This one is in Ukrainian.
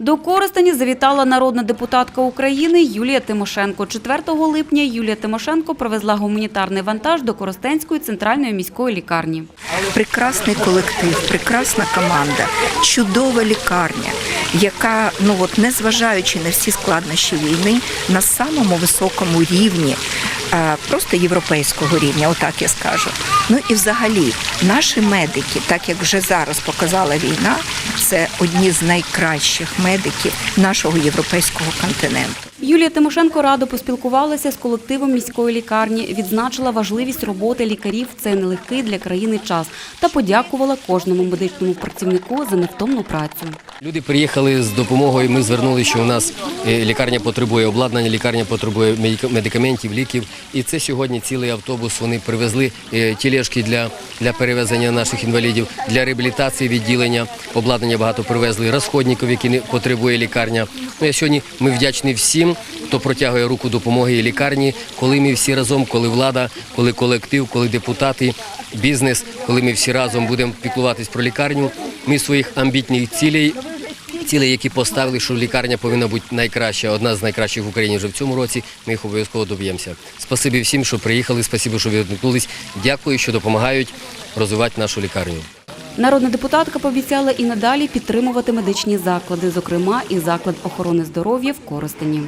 До Коростені завітала народна депутатка України Юлія Тимошенко. 4 липня Юлія Тимошенко привезла гуманітарний вантаж до Коростенської центральної міської лікарні. прекрасний колектив, прекрасна команда, чудова лікарня, яка, ну от незважаючи на всі складнощі війни, на самому високому рівні, е, просто європейського рівня, отак я скажу. Ну і взагалі, наші медики, так як вже зараз показала війна, це одні з найкращих медиків нашого європейського континенту. Юлія Тимошенко радо поспілкувалася з колективом міської лікарні, відзначила важливість роботи лікарів в цей нелегкий для країни час та подякувала кожному медичному працівнику за невтомну працю. Люди приїхали з допомогою. Ми звернулися, що у нас е, лікарня потребує обладнання, лікарня потребує медика- медикаментів, ліків. І це сьогодні цілий автобус. Вони привезли е, тілешки для, для перевезення наших інвалідів, для реабілітації відділення. Обладнання багато привезли, розходників, які не потребує лікарня. Ну, я сьогодні ми вдячні всім, хто протягує руку допомоги лікарні, коли ми всі разом, коли влада, коли колектив, коли депутати, бізнес, коли ми всі разом будемо піклуватись про лікарню. Ми своїх амбітних цілей цілей, які поставили, що лікарня повинна бути найкраща, одна з найкращих в Україні вже в цьому році. Ми їх обов'язково доб'ємося. Спасибі всім, що приїхали, спасибі, що відгукнулись. Дякую, що допомагають розвивати нашу лікарню. Народна депутатка пообіцяла і надалі підтримувати медичні заклади, зокрема і заклад охорони здоров'я в Коростені.